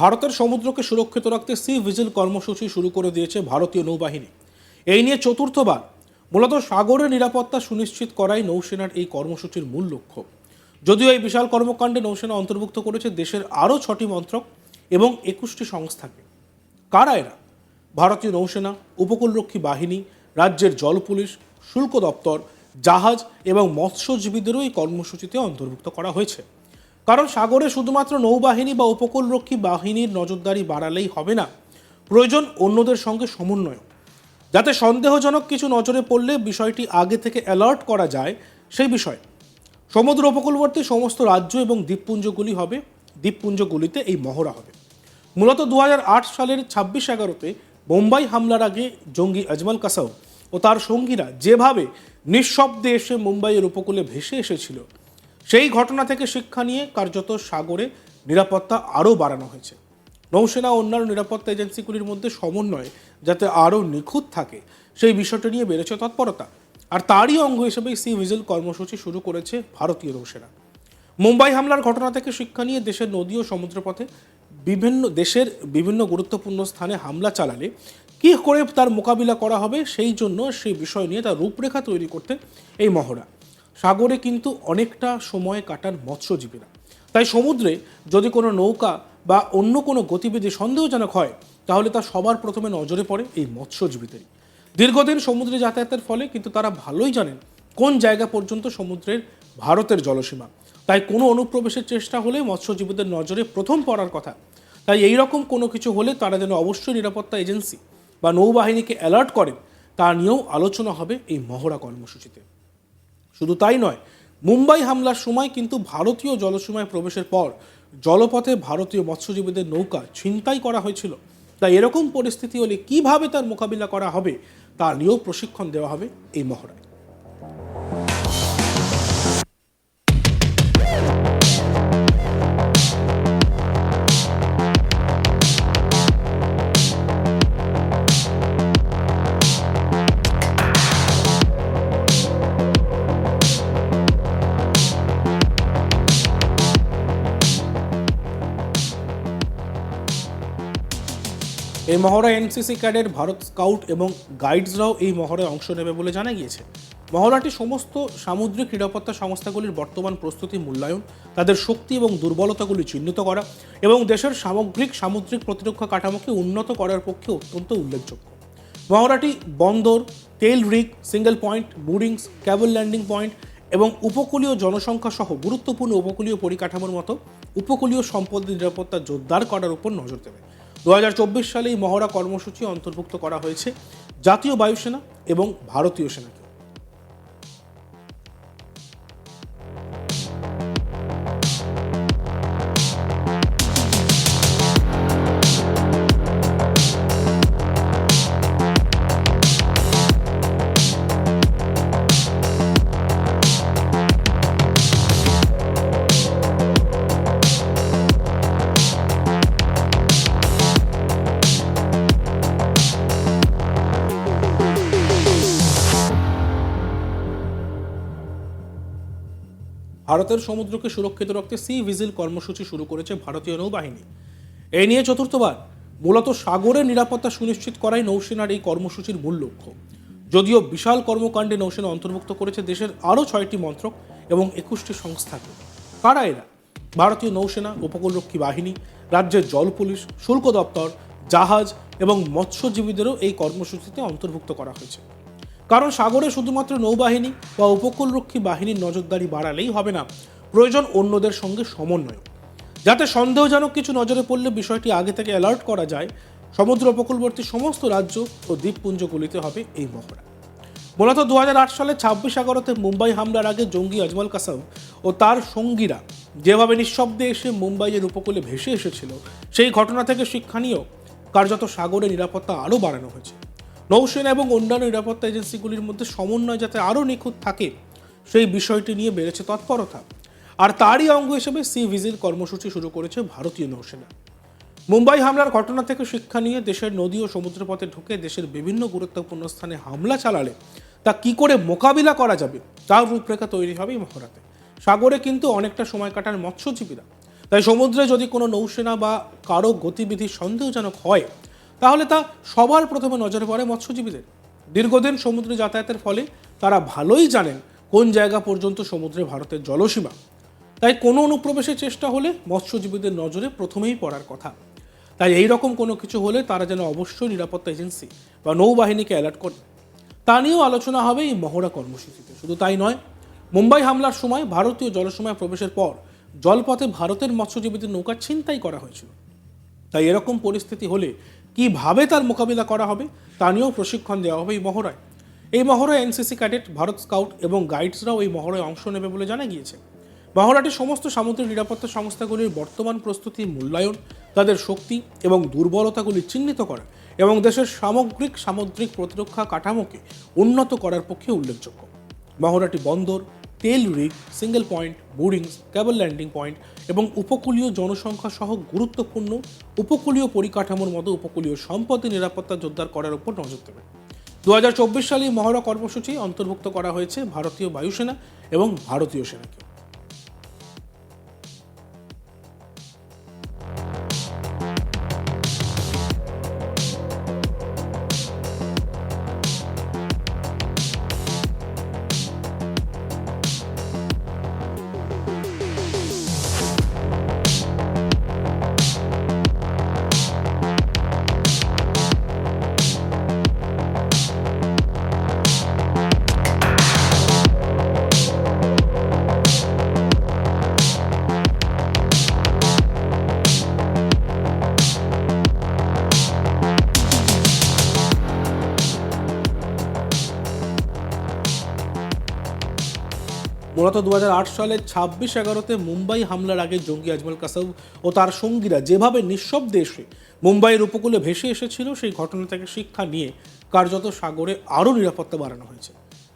ভারতের সমুদ্রকে সুরক্ষিত রাখতে সি ভিজিল কর্মসূচি শুরু করে দিয়েছে ভারতীয় নৌবাহিনী। এই নিয়ে চতুর্থবার মূলত সাগরের নিরাপত্তা সুনিশ্চিত করাই নৌসেনার এই কর্মসূচির মূল লক্ষ্য। যদিও এই বিশাল কর্মকাণ্ডে নৌসেনা অন্তর্ভুক্ত করেছে দেশের আরও ছটি মন্ত্রক এবং একুশটি সংস্থাকে। কারা এরা? ভারতীয় নৌসেনা, উপকূলরক্ষী বাহিনী, রাজ্যের জল পুলিশ, শুল্ক দপ্তর, জাহাজ এবং মৎস্যজীবীদেরও এই কর্মসূচিতে অন্তর্ভুক্ত করা হয়েছে। কারণ সাগরে শুধুমাত্র নৌবাহিনী বা উপকূলরক্ষী বাহিনীর নজরদারি বাড়ালেই হবে না। প্রয়োজন অন্যদের সঙ্গে সমন্বয় যাতে সন্দেহজনক কিছু নজরে পড়লে বিষয়টি আগে থেকে অ্যালার্ট করা যায়, সেই বিষয়ে। সমুদ্র উপকূলবর্তী সমস্ত রাজ্য এবং দ্বীপপুঞ্জগুলি হবে, দ্বীপপুঞ্জগুলিতে এই মহড়া হবে। মূলত দু হাজার আট সালের ছাব্বিশ এগারোতে বোম্বাই হামলার আগে জঙ্গি আজমাল কাসাও ও তার সঙ্গীরা যেভাবে নিঃশব্দে এসে মুম্বাইয়ের উপকূলে ভেসে এসেছিল সেই ঘটনা থেকে শিক্ষা নিয়ে কার্যত সাগরে নিরাপত্তা আরও বাড়ানো হয়েছে। নৌসেনা অন্যান্য নিরাপত্তা এজেন্সিগুলির মধ্যে সমন্বয় যাতে আরও নিখুঁত থাকে, সেই বিষয়টি নিয়ে বেড়েছে তৎপরতা। আর তারই অঙ্গ হিসেবে সি ভিজিল কর্মসূচি শুরু করেছে ভারতীয় নৌসেনা। মুম্বাই হামলার ঘটনা থেকে শিক্ষা নিয়ে দেশের নদী ও সমুদ্রপথে বিভিন্ন, দেশের বিভিন্ন গুরুত্বপূর্ণ স্থানে হামলা চালালে কী করে তার মোকাবিলা করা হবে সেই জন্য সেই বিষয় নিয়ে তার রূপরেখা তৈরি করতে এই মহড়া। সাগরে কিন্তু অনেকটা সময় কাটান মৎস্যজীবীরা। তাই সমুদ্রে যদি কোনো নৌকা বা অন্য কোনো গতিবিধি সন্দেহজনক হয়, তাহলে তা সবার প্রথমে নজরে পড়ে এই মৎস্যজীবীদেরই। দীর্ঘদিন সমুদ্রে যাতায়াতের ফলে কিন্তু তারা ভালোই জানেন কোন জায়গা পর্যন্ত সমুদ্রের ভারতের জলসীমা। তাই কোনো অনুপ্রবেশের চেষ্টা হলে মৎস্যজীবীদের নজরে প্রথম পড়ার কথা। তাই এই রকম কোনো কিছু হলে তারা যেন অবশ্যই নিরাপত্তা এজেন্সি বা নৌবাহিনীকে অ্যালার্ট করেন, তা নিয়েও আলোচনা হবে এই মহড়া কর্মসূচিতে। শুধু তাই নয়, মুম্বাই হামলার সময় কিন্তু ভারতীয় জলসীমায় প্রবেশের পর জলপথে ভারতীয় মৎস্যজীবীদের নৌকা ছিনতাই করা হয়েছিল। তাই এরকম পরিস্থিতি হলে কীভাবে তার মোকাবিলা করা হবে তা নিয়েও প্রশিক্ষণ দেওয়া হবে এই মহড়ায়। এই মহড়ায় এনসিসি ক্যাডের ভারত স্কাউট এবং গাইডসরাও এই মহড়ায় অংশ নেবে বলে জানা গিয়েছে। মহড়াটি সমস্ত সামুদ্রিক নিরাপত্তা সংস্থাগুলির বর্তমান প্রস্তুতি মূল্যায়ন, তাদের শক্তি এবং দুর্বলতাগুলি চিহ্নিত করা এবং দেশের সামগ্রিক সামুদ্রিক প্রতিরক্ষা কাঠামোকে উন্নত করার পক্ষে অত্যন্ত উল্লেখযোগ্য। মহড়াটি বন্দর, তেল রিক সিঙ্গেল পয়েন্ট বুডিংস ক্যাবল ল্যান্ডিং পয়েন্ট এবং উপকূলীয় জনসংখ্যা সহ গুরুত্বপূর্ণ উপকূলীয় পরিকাঠামোর মতো উপকূলীয় সম্পদ নিরাপত্তা জোরদার করার উপর নজর দেবে। দু সালে এই মহড়া কর্মসূচি অন্তর্ভুক্ত করা হয়েছে জাতীয় বায়ুসেনা এবং ভারতীয় সেনাকে। ভারতের সমুদ্রকে সুরক্ষিত রাখতে সি ভিজিল কর্মসূচি শুরু করেছে ভারতীয় নৌবাহিনী। এই নিয়ে চতুর্থবার মূলত সাগরের নিরাপত্তা সুনিশ্চিত করাই নৌসেনার এই কর্মসূচির মূল লক্ষ্য। যদিও বিশাল কর্মকাণ্ডে নৌসেনা অন্তর্ভুক্ত করেছে দেশের আরও ছয়টি মন্ত্রক এবং একুশটি সংস্থাকে। কারা এরা? ভারতীয় নৌসেনা, উপকূলরক্ষী বাহিনী, রাজ্যের জল পুলিশ, শুল্ক দপ্তর, জাহাজ এবং মৎস্যজীবীদেরও এই কর্মসূচিতে অন্তর্ভুক্ত করা হয়েছে। কারণ সাগরে শুধুমাত্র নৌবাহিনী বা উপকূলরক্ষী বাহিনীর নজরদারি বাড়ালেই হবে না। প্রয়োজন অন্যদের সঙ্গে সমন্বয়। যাতে সন্দেহজনক কিছু নজরে পড়লে বিষয়টি আগে থেকে অ্যালার্ট করা যায়, সমুদ্র উপকূলবর্তী সমস্ত রাজ্য ও দ্বীপপুঞ্জগুলিতে হবে এই মহড়া। মূলত দু হাজার আট সালে ছাব্বিশ এগারোতে মুম্বাই হামলার আগে জঙ্গি আজমাল কাসাম ও তার সঙ্গীরা যেভাবে নিঃশব্দে এসে মুম্বাইয়ের উপকূলে ভেসে এসেছিল, সেই ঘটনা থেকে শিক্ষা নিয়েও কার্যত সাগরে নিরাপত্তা আরও বাড়ানো হয়েছে। নৌসেনা এবং অন্যান্য নিরাপত্তা এজেন্সিগুলির মধ্যে সমন্বয় যাতে আরও নিখুঁত থাকে, সেই বিষয়টি নিয়ে বেড়েছে তৎপরতা। আর তারই অঙ্গ হিসেবে সি ভিজিল কর্মসূচি শুরু করেছে ভারতীয় নৌসেনা। মুম্বাই হামলার ঘটনা থেকে শিক্ষা নিয়ে দেশের নদী ও সমুদ্রপথে ঢুকে দেশের বিভিন্ন গুরুত্বপূর্ণ স্থানে হামলা চালালে তা কি করে মোকাবিলা করা যাবে, তার রূপরেখা তৈরি হবে মহড়াতে। সাগরে কিন্তু অনেকটা সময় কাটান মৎস্যজীবীরা। তাই সমুদ্রে যদি কোনো নৌসেনা বা কারও গতিবিধি সন্দেহজনক হয় তাহলে তা সবার প্রথমে নজরে পড়ে মৎস্যজীবীদের। দীর্ঘদিন সমুদ্রে যাতায়াতের ফলে তারা ভালোই জানেন কোন জায়গা পর্যন্ত সমুদ্রে ভারতের জলসীমা। তাই কোনো অনুপ্রবেশের চেষ্টা হলে মৎস্যজীবীদের নজরে প্রথমেই পড়ার কথা। তাই এই রকম কোনো কিছু হলে তারা যেন অবশ্যই নিরাপত্তা এজেন্সি বা নৌবাহিনীকে অ্যালার্ট করে। তা নিয়েও আলোচনা হবে এই মহড়া কর্মসূচিতে। শুধু তাই নয়, মুম্বাই হামলার সময় ভারতীয় জলসীমায় প্রবেশের পর জলপথে ভারতের মৎস্যজীবীদের নৌকা ছিনতাই করা হয়েছিল। তাই এরকম পরিস্থিতি হলে কীভাবে তার মোকাবিলা করা হবে তা নিয়েও প্রশিক্ষণ দেওয়া হবে এই মহড়ায়। এই মহড়ায় এনসিসি ক্যাডেট, ভারত স্কাউট এবং গাইডসরাও এই মহড়ায় অংশ নেবে বলে জানা গিয়েছে। মহড়াটি সমস্ত সামুদ্রিক নিরাপত্তা সংস্থাগুলির বর্তমান প্রস্তুতি, মূল্যায়ন, তাদের শক্তি এবং দুর্বলতাগুলি চিহ্নিত করা এবং দেশের সামগ্রিক সামুদ্রিক প্রতিরক্ষা কাঠামোকে উন্নত করার পক্ষে উল্লেখযোগ্য। মহড়াটি বন্দর তেল rig single point boardings cable landing point এবং উপকূলীয় জনসংখ্যা সহ গুরুত্বপূর্ণ উপকূলীয় পরিকাঠামোর মতো উপকূলীয় সম্পদে নিরাপত্তা জোরদার করার উপর নজর দেবে। দু হাজার চব্বিশ সালে মহড়া কর্মসূচি অন্তর্ভুক্ত করা হয়েছে ভারতীয় বায়ুসেনা এবং ভারতীয় সেনাকে মূলত দু সালের ছাব্বিশ এগারোতে মুম্বাই হামলার আগে জঙ্গি আজমল কাসাব ও তার সঙ্গীরা যেভাবে নিঃশব্দে এসে মুম্বাইয়ের উপকূলে ভেসে এসেছিল, সেই ঘটনা থেকে শিক্ষা নিয়ে কার্যত সাগরে আরও নিরাপত্তা বাড়ানো হয়েছে।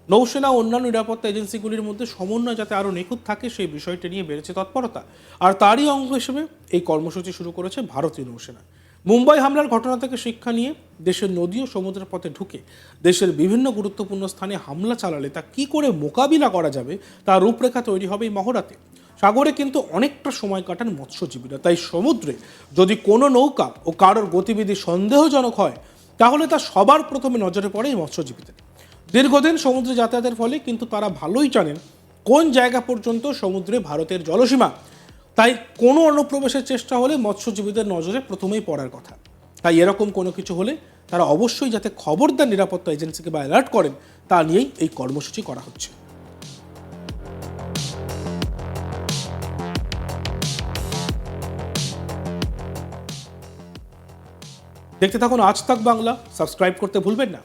নৌসেনা ও অন্যান্য নিরাপত্তা এজেন্সিগুলির মধ্যে সমন্বয় যাতে আরও নিখুঁত থাকে, সেই বিষয়টি নিয়ে বেড়েছে তৎপরতা। আর তারই অঙ্গ হিসেবে এই কর্মসূচি শুরু করেছে ভারতীয় নৌসেনা। মুম্বাই হামলার ঘটনা থেকে শিক্ষা নিয়ে দেশের নদী ও সমুদ্রের পথে ঢুকে দেশের বিভিন্ন গুরুত্বপূর্ণ স্থানে হামলা চালালে তা কি করে মোকাবিলা করা যাবে, তার রূপরেখা তৈরি হবে এই মহড়াতে। সাগরে কিন্তু অনেকটা সময় কাটান মৎস্যজীবীরা, তাই সমুদ্রে যদি কোনো নৌকা ও কারোর গতিবিধি সন্দেহজনক হয়, তাহলে তা সবার প্রথমে নজরে পড়ে এই মৎস্যজীবীদের। দীর্ঘদিন সমুদ্রে যাতায়াতের ফলে কিন্তু তারা ভালোই জানেন কোন জায়গা পর্যন্ত সমুদ্রে ভারতের জলসীমা তাই কোনো অনুপ্রবেশের চেষ্টা হলে মৎস্যজীবীদের নজরে প্রথমেই পড়ার কথা। তাই এরকম কোনো কিছু হলে তারা অবশ্যই যাতে খবরদার নিরাপত্তা এজেন্সিকে বা অ্যালার্ট করেন, তা নিয়েই এই কর্মসূচি করা হচ্ছে। দেখতে থাকুন আজ তাক বাংলা। সাবস্ক্রাইব করতে ভুলবেন না।